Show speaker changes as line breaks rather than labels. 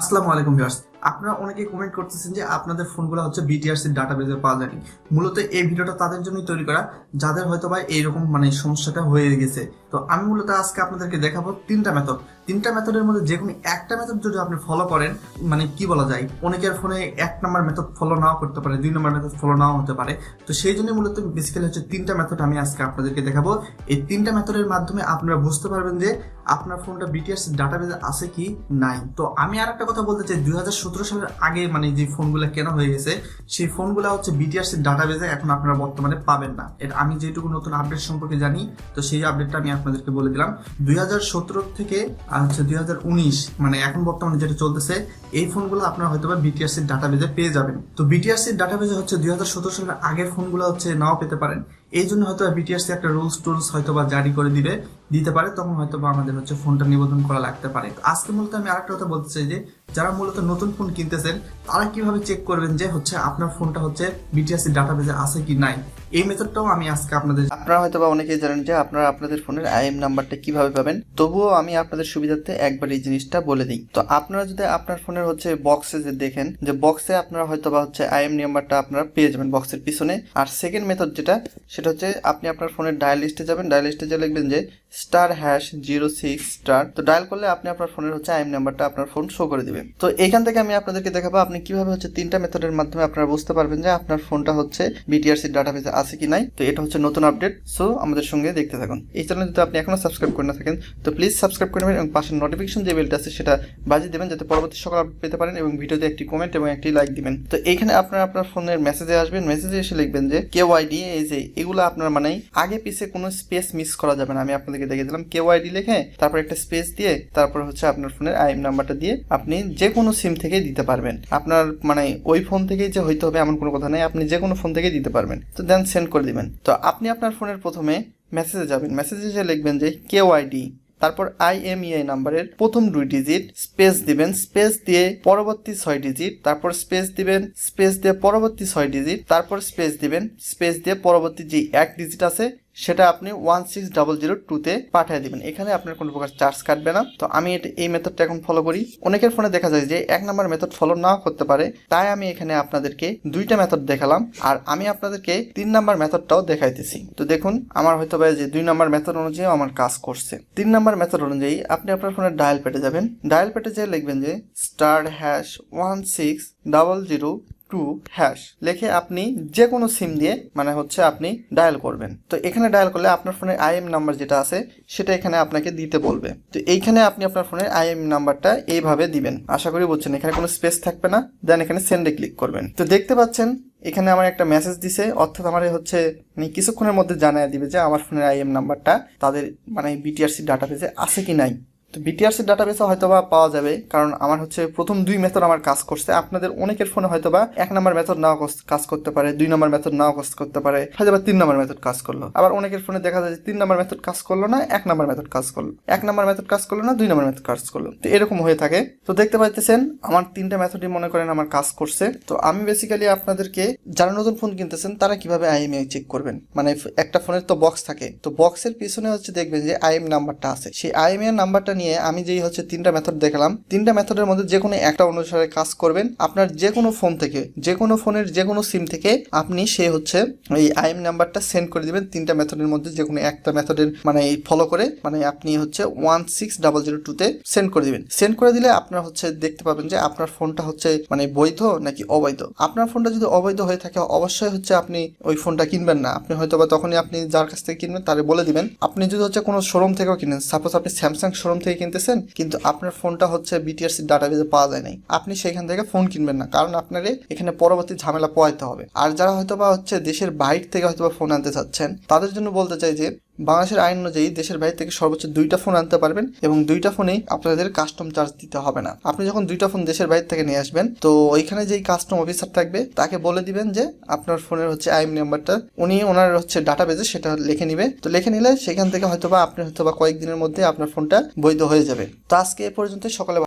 আসসালামু আলাইকুম ভিউয়ার্স। আপনারা অনেকে কমেন্ট করতেছেন যে আপনাদের ফোনগুলো হচ্ছে বিটিআরসির ডাটাবেজে পাওয়া যায়নি। মূলত এই ভিডিওটা তাদের জন্যই তৈরি করা, যাদের হয়তো বা এইরকম মানে সমস্যাটা হয়ে গেছে। তো আমি মূলত আজকে আপনাদেরকে দেখাবো তিনটা মেথড তিনটা মেথডের মধ্যে যে কোনো একটা মেথড যদি আপনি ফলো করেন মানে কি বলা যায়, অনেকের ফোনে এক নাম্বার মেথড ফলো নাও করতে পারে, দুই নাম্বার মেথড ফলো নাও হতে পারে। তো সেই জন্য মূলত বেসিক্যালি হচ্ছে তিনটা মেথড আমি আজকে আপনাদেরকে দেখাবো। এই তিনটা মেথডের মাধ্যমে আপনারা বুঝতে পারবেন যে আপনার ফোনটা বিটিআরসি ডাটাবেজে আছে কি নাই। তো আমি আর একটা কথা বলতে চাই, দুই হাজার সতেরো সালের আগে মানে যে ফোনগুলো কেনা হয়ে গেছে, সেই ফোনগুলো হচ্ছে বিটিআরসি ডাটাবেজে এখন আপনারা বর্তমানে পাবেন না। এটা আমি যেটুকু নতুন আপডেট সম্পর্কে জানি, তো সেই আপডেটটা আমি আপনাদেরকে বলে দিলাম। দুই হাজার সতেরো থেকে আর হচ্ছে দুই হাজার উনিশ মানে এখন বর্তমানে যেটা চলতেছে, এই ফোনগুলো আপনারা হয়তো বা বিটিআরসি ডাটাবেজে পেয়ে যাবেন। তো বিটিআরসি ডাটাবেজে হচ্ছে দুই হাজার সতেরো সালের আগের ফোনগুলো হচ্ছে নাও পেতে পারেন। এই জন্য হয়তো বিটিআরসি একটা রুলস টুলস হয়তো বা জারি করে দিবে। দিতে পারে, তখন হয়তো বা আমাদের হচ্ছে ফোনটা নিবেদন করা লাগতে পারে। তো আজকে মূলত আমি আরেকটা কথা বলতে চাই যে, যারা মূলত নতুন ফোন কিনতেছেন, তারা কীভাবে চেক করবেন যে হচ্ছে আপনার ফোনটা হচ্ছে বিটিআরসি ডাটাবেজে আছে কি নাই? এই মেথডটাও আমি আজকে আপনাদের
আপনারা হয়তো বা অনেকেই জানেন যে আপনারা আপনাদের ফোনের আইএম নাম্বারটা কীভাবে পাবেন। তবুও আমি আপনাদের সুবিধার্থে একবার এই জিনিসটা বলে দিই। তো আপনারা যদি আপনার ফোনের হচ্ছে বক্সে যে দেখেন, যে বক্সে আপনারা হয়তো বা হচ্ছে আইএম নাম্বারটা আপনারা পেয়ে যাবেন বক্সের পিছনে। আর সেকেন্ড মেথড যেটা, সেটা হচ্ছে আপনি আপনার ফোনের ডায়াল লিস্টে যাবেন। ডায়াল লিস্টে যে লিখবেন যে star hash zero six star তো ডায়াল করলে আপনি আপনার ফোনের হচ্ছে আইএম নাম্বারটা আপনার ফোন শো করে দিবে। তো এইখান থেকে আমি আপনাদেরকে দেখাবো আপনি কীভাবে হচ্ছে তিনটা মেথডের মাধ্যমে আপনারা বুঝতে পারবেন যে আপনার ফোনটা হচ্ছে বিটিআরসি ডাটাবেসে আছে কি নাই। তো এটা হচ্ছে নতুন আপডেট সো আমাদের সঙ্গে দেখতে থাকুন। এই চ্যানেল যদি আপনি এখনও সাবস্ক্রাইব করে না থাকেন, তো প্লিজ সাবস্ক্রাইব করে নেবেন এবং পাশের নোটিফিকেশন যে বেলটা আছে সেটা বাজিয়ে দেবেন যাতে পরবর্তী সকল আপডেট পেতে পারেন এবং ভিডিওতে একটি কমেন্ট এবং একটি লাইক দিবেন। তো এইখানে আপনারা আপনার ফোনের মেসেজে আসবেন মেসেজে এসে লিখবেন যে কে ওয়াইডি এই যে, এগুলো আপনার মানে আগে পিছে কোনো স্পেস মিস করা যাবে না। আমি আপনাদেরকে দেখে দিলাম কে ওয়াইডি লিখে, তারপর একটা স্পেস দিয়ে, তারপর হচ্ছে আপনার ফোনের আইএম নাম্বারটা দিয়ে আপনি যে কোনো সিম থেকে দিতে পারবেন। আপনার মানে ওই ফোন থেকেই যে হইতে হবে এমন কোনো কথা নেই, আপনি যে কোনো ফোন থেকেই দিতে পারবেন। তো দেন সেন্ড করে দিবেন। তো আপনি আপনার ফোনের প্রথমে মেসেজে যাবেন। মেসেজে যে লিখবেন যে কে ওয়াইডি তারপর আইএমইআই নাম্বারের প্রথম দুই ডিজিট স্পেস দিবেন স্পেস দিয়ে পরবর্তী ছয় ডিজিট তারপর স্পেস দিবেন স্পেস দিয়ে পরবর্তী ছয় ডিজিট তারপর স্পেস দিবেন স্পেস দিয়ে পরবর্তী যে এক ডিজিট আছে সেটা আপনি ওয়ান সিক্স ডাবল জিরো টুতে পাঠিয়ে দিবেন। এখানে আপনার কোনো প্রকার চার্জ কাটবে না। তো আমি এই মেথডটা এখন ফলো করি। অনেকের ফোনে দেখা যায় যে এক নাম্বার মেথড ফলো নাও করতে পারে। তাই আমি এখানে আপনাদেরকে দুইটা মেথড দেখালাম। আর আমি আপনাদেরকে তিন নাম্বার মেথডটাও দেখাইতেছি। তো দেখুন, আমার হয়তো বা যে দুই নাম্বার মেথড অনুযায়ী আমার কাজ করছে। তিন নাম্বার মেথড অনুযায়ী আপনি আপনার ফোনের ডায়াল পেটে যাবেন। ডায়াল পেটে যেয়ে লিখবেন যে star hash one six double zero two hash লেখে আপনি যে কোনো সিম দিয়ে মানে হচ্ছে আপনি ডায়াল করবেন। তো এখানে ডায়াল করলে আপনার ফোনের আইএম নাম্বার যেটা আছে, সেটা এখানে আপনাকে দিতে বলবে। তো এইখানে আপনি আপনার ফোনের আইএম নাম্বারটা এইভাবে দিবেন। আশা করি বুঝছেন, এখানে কোনো স্পেস থাকবে না। দেন এখানে সেন্ডে ক্লিক করবেন। তো দেখতে পাচ্ছেন, এখানে আমার একটা মেসেজ দিছে, অর্থাৎ আমার হচ্ছে মানে কিছুক্ষণের মধ্যে জানায় দিবে যে আমার ফোনের আইএম নাম্বারটা তাদের মানে বিটিআরসি ডাটাবেসে আছে কি নাই। তো বিটিআরসি ডাটাবেসে হয়তো বা পাওয়া যাবে, কারণ আমার হচ্ছে প্রথম দুই মেথড আমার কাজ করছে। আপনাদের অনেকের ফোনে হয়তো বা এক নম্বর মেথড নাও কাজ করতে পারে, দুই নম্বর মেথড নাও কাজ করতে পারে হয়তো বা তিন নম্বর মেথড কাজ করল। আবার অনেকের ফোনে দেখা যায় যে তিন নম্বর মেথড কাজ করল না, এক নম্বর মেথড কাজ করল। এক নম্বর মেথড কাজ করল না, দুই নম্বর মেথড কাজ করল। তো এরকম হয়ে থাকে। তো দেখতে পাইতেছেন, আমার তিনটা মেথডই মনে করেন আমার কাজ করছে। তো আমি বেসিক্যালি আপনাদেরকে যারা নতুন ফোন কিনতেছেন, তারা কীভাবে আইএমআই চেক করবেন? মানে একটা ফোনের তো বক্স থাকে। তো বক্সের পিছনে হচ্ছে দেখবেন যে আইএম নাম্বারটা আছে। সেই আইএমআই নাম্বারটা নিয়ে আমি যেই হচ্ছে তিনটা মেথড দেখালাম, তিনটা মেথডের মধ্যে যে কোনো একটা অনুসারে কাজ করবেন। আপনার যে কোনো ফোন থেকে যে কোনো ফোনের যে কোনো সিম থেকে আপনি সে হচ্ছে এই আইএম নাম্বারটা সেন্ড করে দিবেন তিনটা মেথডের মধ্যে যে কোনো একটা মেথডের মানে ফলো করে মানে আপনি হচ্ছে ওয়ান সিক্স ডাবল জিরো টুতে সেন্ড করে দিবেন। সেন্ড করে দিলে আপনার হচ্ছে দেখতে পাবেন যে আপনার ফোনটা হচ্ছে মানে বৈধ নাকি অবৈধ। আপনার ফোনটা যদি অবৈধ হয়ে থাকে, অবশ্যই হচ্ছে আপনি ওই ফোনটা কিনবেন না। আপনি হয়তো বা তখনই আপনি যার কাছ থেকে কিনবেন, তারে বলে দিবেন। আপনি যদি হচ্ছে কোনো শোরুম থেকেও কিনেন সাপোজ আপনি স্যামসাং শোরুম থেকে কিনতেছেন, কিন্তু আপনার ফোনটা হচ্ছে বিটিআরসি ডাটাবেজে পাওয়া যায় নাই। আপনি সেখান থেকে ফোন কিনবেন না, কারণ আপনার এখানে পরবর্তী ঝামেলা পোয়াইতে হবে। আর যারা হয়তো বা হচ্ছে দেশের বাইরে থেকে হয়তো ফোন আনতে চাচ্ছেন, তাদের জন্য বলতে চাই যে বাংলাদেশের আইন অনুযায়ী দেশের বাইরে থেকে সর্বোচ্চ দুইটা ফোন আনতে পারবেন এবং দুইটা ফোনেই আপনাদের কাস্টম চার্জ দিতে হবে না। আপনি যখন দুইটা ফোন দেশের বাইরে থেকে নিয়ে আসবেন, তো ওইখানে যেই কাস্টম অফিসার থাকবে, তাকে বলে দিবেন যে আপনার ফোনের হচ্ছে আইএম নাম্বারটা উনি ওনার হচ্ছে ডাটা বেজে সেটা লিখে নিবে। তো লিখে নিলে সেখান থেকে হয়তোবা আপনি হয়তোবা কয়েকদিনের মধ্যে আপনার ফোনটা বৈধ হয়ে যাবে। তো আজকে এ পর্যন্ত সকালে